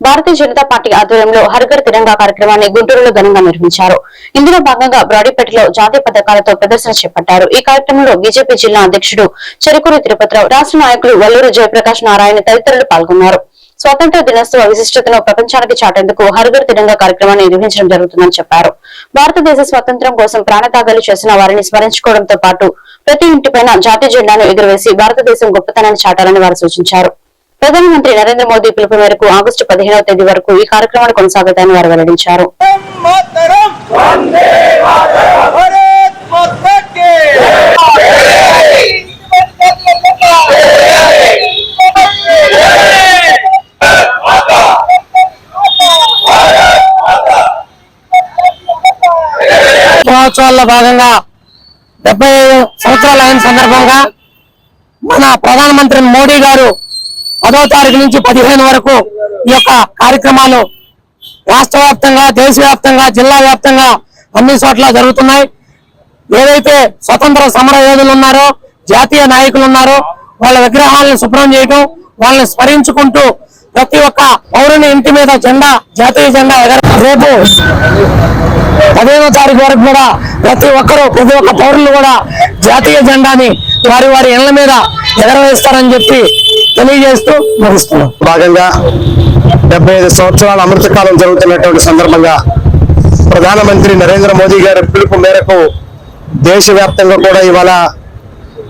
Bharatiya Janata party ఆధ్వర్యంలో హరిగర్ తిరంగా కార్యక్రమాన్ని గుంటూరులో ఘనంగా నిర్వహించారు. ఇందులో భాగంగా బ్రాడీపేటలో జాతీయ పథకాలతో ప్రదర్శన చేపట్టారు. ఈ కార్యక్రమంలో బీజేపీ జిల్లా అధ్యక్షుడు చెరుకూరి తిరుపతిరావు రాష్ట్ర నాయకులు వల్లూరు జయప్రకాష్ నారాయణ తదితరులు పాల్గొన్నారు. స్వాతంత్ర దినోత్సవ విశిష్టతను ప్రపంచానికి చాటేందుకు హరిగర్ తిరంగా కార్యక్రమాన్ని నిర్వహించడం జరుగుతుందని చెప్పారు. భారతదేశ స్వాతంత్ర్యం కోసం ప్రాణత్యాగాలు చేసిన వారిని స్మరించుకోవడంతో పాటు ప్రతి ఇంటిపైన జాతీయ జెండాను ఎగురవేసి భారతదేశం గొప్పతనాన్ని చాటాలని వారు సూచించారు. ప్రధానమంత్రి నరేంద్ర మోదీ పిలుపు మేరకు ఆగస్టు పదిహేనవ తేదీ వరకు ఈ కార్యక్రమాలు కొనసాగుతాయని వారు వెల్లడించారు. మహోత్సవాల్లో భాగంగా డెబ్బై సంవత్సరాలు అయిన సందర్భంగా మన ప్రధానమంత్రి మోడీ గారు పదో తారీఖు నుంచి పదిహేను వరకు ఈ యొక్క కార్యక్రమాలు రాష్ట్ర వ్యాప్తంగా దేశవ్యాప్తంగా జిల్లా వ్యాప్తంగా అన్ని చోట్ల జరుగుతున్నాయి. ఏదైతే స్వతంత్ర సమర యోధులు ఉన్నారో జాతీయ నాయకులు ఉన్నారో వాళ్ళ విగ్రహాలను శుభ్రం చేయడం వాళ్ళని స్మరించుకుంటూ ప్రతి ఒక్క పౌరుని ఇంటి మీద జెండా జాతీయ జెండా ఎగర రేపు పదిహేనో తారీఖు వరకు కూడా ప్రతి ఒక్కరు ప్రతి ఒక్క పౌరులు కూడా జాతీయ జెండాని వారి వారి ఇళ్ళ మీద ఎగరవేస్తారని చెప్పి తెలియజేస్తూ ముగిస్తున్నాం. భాగంగా డెబ్బై ఐదు సంవత్సరాల అమృతకాలం జరుగుతున్నటువంటి సందర్భంగా ప్రధానమంత్రి నరేంద్ర మోదీ గారి పిలుపు మేరకు దేశవ్యాప్తంగా కూడా ఇవాళ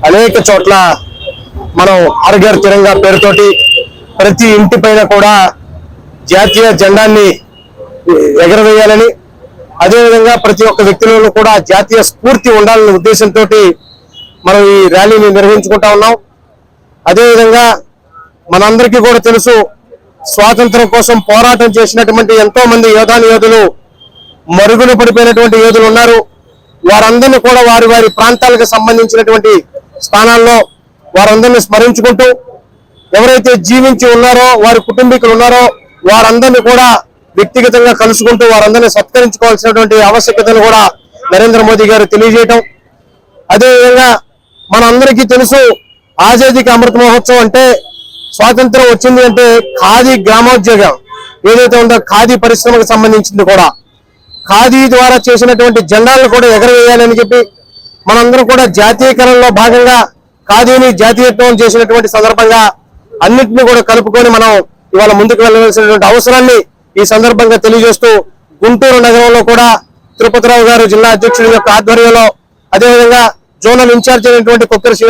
అనేక చోట్ల మనం హర్ఘర్ తిరంగా పేరుతోటి ప్రతి ఇంటి పైన కూడా జాతీయ జెండాన్ని ఎగరవేయాలని అదేవిధంగా ప్రతి ఒక్క వ్యక్తిలోనూ కూడా జాతీయ స్ఫూర్తి ఉండాలనే ఉద్దేశంతో మనం ఈ ర్యాలీని నిర్వహించుకుంటా ఉన్నాం. అదేవిధంగా మనందరికీ కూడా తెలుసు స్వాతంత్రం కోసం పోరాటం చేసినటువంటి ఎంతో మంది యోధాని యోధులు మరుగున పడిపోయినటువంటి యోధులు ఉన్నారు. వారందరినీ కూడా వారి వారి ప్రాంతాలకు సంబంధించినటువంటి స్థానాల్లో వారందరినీ స్మరించుకుంటూ ఎవరైతే జీవించి ఉన్నారో వారి కుటుంబీకులు ఉన్నారో వారందరినీ కూడా వ్యక్తిగతంగా కలుసుకుంటూ వారందరినీ సత్కరించుకోవాల్సినటువంటి ఆవశ్యకతను కూడా నరేంద్ర మోదీ గారు తెలియజేయటం. అదేవిధంగా మనందరికీ తెలుసు ఆజాదీకి అమృత మహోత్సవం అంటే స్వాతంత్రం వచ్చింది అంటే ఖాదీ గ్రామోద్యోగం. ఏదైతే ఉందో ఖాదీ పరిశ్రమకు సంబంధించింది కూడా. ఖాదీ ద్వారా చేసినటువంటి జెండాలను కూడా ఎగరవేయాలని చెప్పి మనందరం కూడా జాతీయకరణలో భాగంగా ఖాదీని జాతీయత్వం చేసినటువంటి సందర్భంగా అన్నింటినీ కూడా కలుపుకొని మనం ఇవాళ ముందుకు వెళ్ళవలసినటువంటి అవసరాన్ని ఈ సందర్భంగా తెలియజేస్తూ గుంటూరు నగరంలో కూడా తిరుపతిరావు గారు జిల్లా అధ్యక్షుడి యొక్క ఆధ్వర్యంలో అదేవిధంగా జోనల్ ఇన్ఛార్జ్ అయినటువంటి కొక్కరి